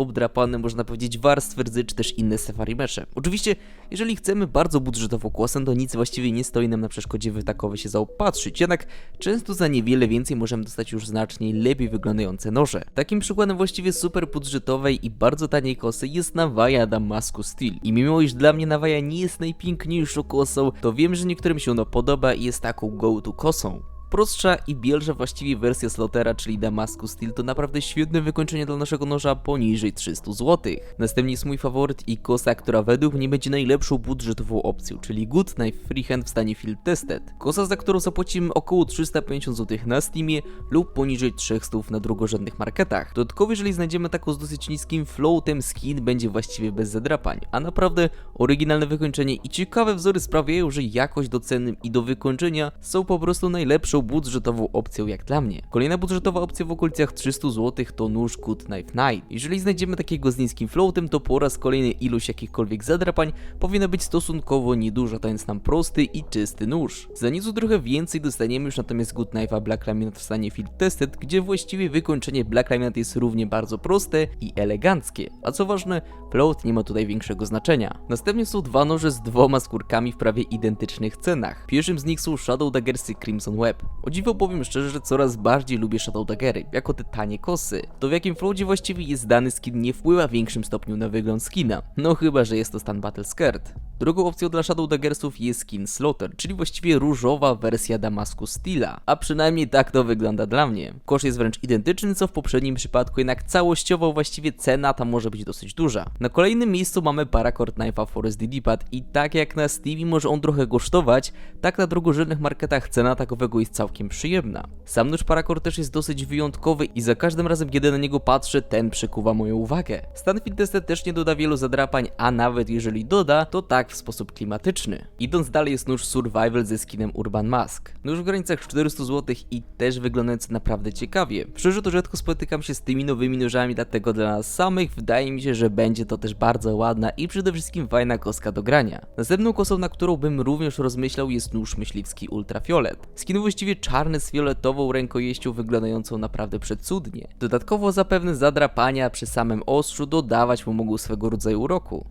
obdrapane, można powiedzieć, warstwy rdzy, czy też inne safari mesze. Oczywiście, jeżeli chcemy bardzo budżetowo kłosem, to nic właściwie nie stoi nam na przeszkodzie w takowe się zaopatrzyć, jednak często za niewiele więcej możemy dostać już znacznie lepiej wyglądające noże. Takim przykładem właściwie super budżetowej i bardzo taniej kosy jest Nawaja Damascus Steel. I mimo iż dla mnie Nawaja nie jest najpiękniejszą kosą, to wiem, że niektórym się ono podoba i jest taką go-to kosą. Prostsza i bielsza właściwie wersja Slotera, czyli Damascus Steel to naprawdę świetne wykończenie dla naszego noża poniżej 300 zł. Następnie jest mój faworyt i kosa, która według mnie będzie najlepszą budżetową opcją, czyli Good Knife Freehand w stanie Field Tested. Kosa, za którą zapłacimy około 350 zł na Steamie lub poniżej 300 na drugorzędnych marketach. Dodatkowo jeżeli znajdziemy taką z dosyć niskim floatem, skin będzie właściwie bez zadrapań, a naprawdę oryginalne wykończenie i ciekawe wzory sprawiają, że jakość do ceny i do wykończenia są po prostu najlepszą budżetową opcją jak dla mnie. Kolejna budżetowa opcja w okolicach 300 zł to nóż Good Knife Night. Jeżeli znajdziemy takiego z niskim floatem, to po raz kolejny ilość jakichkolwiek zadrapań powinna być stosunkowo nieduża, jest nam prosty i czysty nóż. Za nieco trochę więcej dostaniemy już natomiast Good Knife'a Black Laminate w stanie Field Tested, gdzie właściwie wykończenie Black Laminate jest równie bardzo proste i eleganckie. A co ważne, float nie ma tutaj większego znaczenia. Następnie są dwa noże z dwoma skórkami w prawie identycznych cenach. Pierwszym z nich są Shadow Daggersy Crimson Web. O dziwo powiem szczerze, że coraz bardziej lubię Shadow Daggery, jako te tanie kosy. To w jakim floacie właściwie jest dany skin nie wpływa w większym stopniu na wygląd skina. No chyba, że jest to stan Battle Skirt. Drugą opcją dla Shadow Daggersów jest skin Slaughter, czyli właściwie różowa wersja Damascus Steela. A przynajmniej tak to wygląda dla mnie. Kosz jest wręcz identyczny co w poprzednim przypadku, jednak całościowo właściwie cena ta może być dosyć duża. Na kolejnym miejscu mamy Paracord Knife'a Forest Didipad i tak jak na Stevie może on trochę kosztować, tak na drugorzędnych marketach cena takowego jest całkiem przyjemna. Sam nóż Paracord też jest dosyć wyjątkowy i za każdym razem kiedy na niego patrzę, ten przykuwa moją uwagę. Stan Tested też nie doda wielu zadrapań, a nawet jeżeli doda, to tak w sposób klimatyczny. Idąc dalej jest nóż Survival ze skinem Urban Mask. Nóż w granicach 400 zł i też wyglądający naprawdę ciekawie. Szczerze to rzadko spotykam się z tymi nowymi nożami, dlatego dla nas samych wydaje mi się, że będzie to też bardzo ładna i przede wszystkim fajna koska do grania. Następną kosą, na którą bym również rozmyślał jest nóż myśliwski Ultrafiolet. Skin właściwie czarny z fioletową rękojeścią wyglądającą naprawdę przecudnie. Dodatkowo zapewne zadrapania przy samym ostrzu dodawać mu mogą swego rodzaju uroku.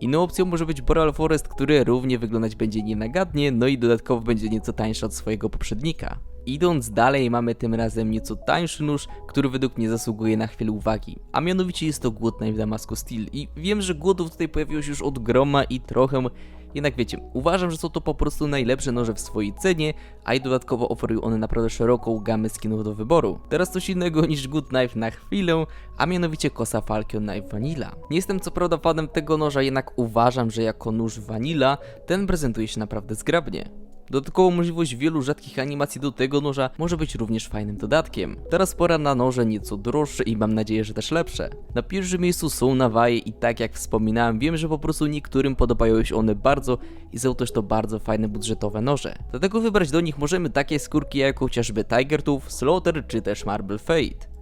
Inną opcją może być Boreal Forest, który równie wyglądać będzie nienagadnie, no i dodatkowo będzie nieco tańszy od swojego poprzednika. Idąc dalej mamy tym razem nieco tańszy nóż, który według mnie zasługuje na chwilę uwagi, a mianowicie jest to Good Knife Damascus Steel i wiem, że głodów tutaj pojawiło się już od groma i trochę jednak wiecie, uważam, że są to po prostu najlepsze noże w swojej cenie, a i dodatkowo oferują one naprawdę szeroką gamę skinów do wyboru. Teraz coś innego niż Good Knife na chwilę, a mianowicie kosa Falcon Knife Vanilla. Nie jestem co prawda fanem tego noża, jednak uważam, że jako nóż Vanilla ten prezentuje się naprawdę zgrabnie. Dodatkowo możliwość wielu rzadkich animacji do tego noża może być również fajnym dodatkiem. Teraz pora na noże nieco droższe i mam nadzieję, że też lepsze. Na pierwszym miejscu są nawaje i tak jak wspominałem, wiem, że po prostu niektórym podobają się one bardzo i są też to bardzo fajne budżetowe noże. Dlatego wybrać do nich możemy takie skórki jak chociażby Tiger Tooth, Slaughter czy też Marble Fate.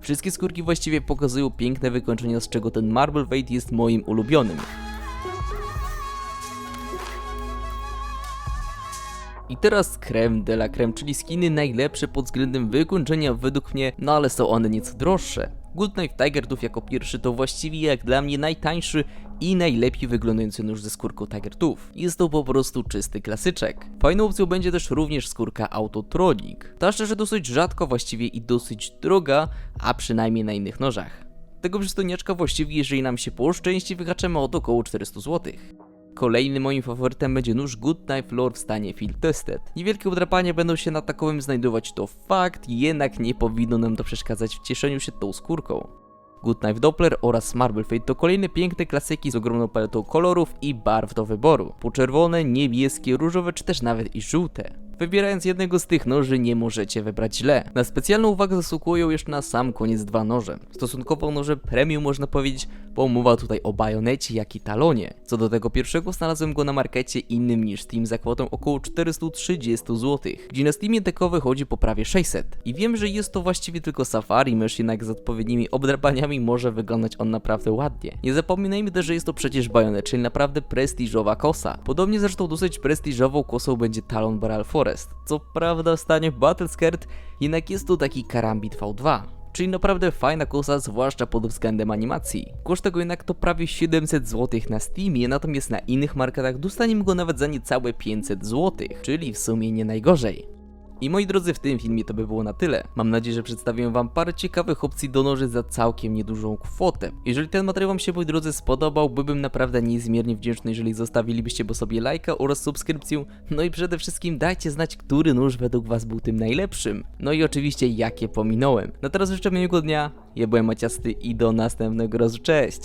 Wszystkie skórki właściwie pokazują piękne wykończenia, z czego ten Marble Fate jest moim ulubionym. I teraz creme de la creme, czyli skiny najlepsze pod względem wykończenia według mnie, no ale są one nieco droższe. Good Knife Tiger Tooth jako pierwszy to właściwie jak dla mnie najtańszy i najlepiej wyglądający nóż ze skórką Tiger Tooth. Jest to po prostu czysty klasyczek. Fajną opcją będzie też również skórka Autotronic. Ta szczerze dosyć rzadko właściwie i dosyć droga, a przynajmniej na innych nożach. Tego przystojniaczka właściwie jeżeli nam się poszczęści wyhaczemy od około 400 zł. Kolejnym moim faworytem będzie nóż Good Knife Lore w stanie Field Tested. Niewielkie udrapania będą się na takowym znajdować, to fakt, jednak nie powinno nam to przeszkadzać w cieszeniu się tą skórką. Good Knife Doppler oraz Marble Fate to kolejne piękne klasyki z ogromną paletą kolorów i barw do wyboru. Poczerwone, niebieskie, różowe czy też nawet i żółte. Wybierając jednego z tych noży nie możecie wybrać źle. Na specjalną uwagę zasługują jeszcze na sam koniec dwa noże. Stosunkowo noże premium można powiedzieć, bo mowa tutaj o bajonecie jak i talonie. Co do tego pierwszego znalazłem go na markecie innym niż Steam za kwotą około 430 zł, gdzie na Steamie dekowy chodzi po prawie 600. I wiem, że jest to właściwie tylko safari mysz, jednak z odpowiednimi obdrapaniami może wyglądać on naprawdę ładnie. Nie zapominajmy też, że jest to przecież bajonet, czyli naprawdę prestiżowa kosa. Podobnie zresztą dosyć prestiżową kosą będzie Talon Forest. Co prawda w stanie Battle Skirt, jednak jest to taki karambit V2. Czyli naprawdę fajna kosa, zwłaszcza pod względem animacji. Koszt tego jednak to prawie 700 zł na Steamie, natomiast na innych marketach dostaniemy go nawet za niecałe 500 zł, czyli w sumie nie najgorzej. I moi drodzy, w tym filmie to by było na tyle. Mam nadzieję, że przedstawiłem wam parę ciekawych opcji do noży za całkiem niedużą kwotę. Jeżeli ten materiał wam się, moi drodzy, spodobał, byłbym naprawdę niezmiernie wdzięczny, jeżeli zostawilibyście po sobie lajka oraz subskrypcję. No i przede wszystkim dajcie znać, który nóż według was był tym najlepszym. No i oczywiście, jakie pominąłem. No teraz życzę miłego dnia, ja byłem Maciasty i do następnego razu, cześć!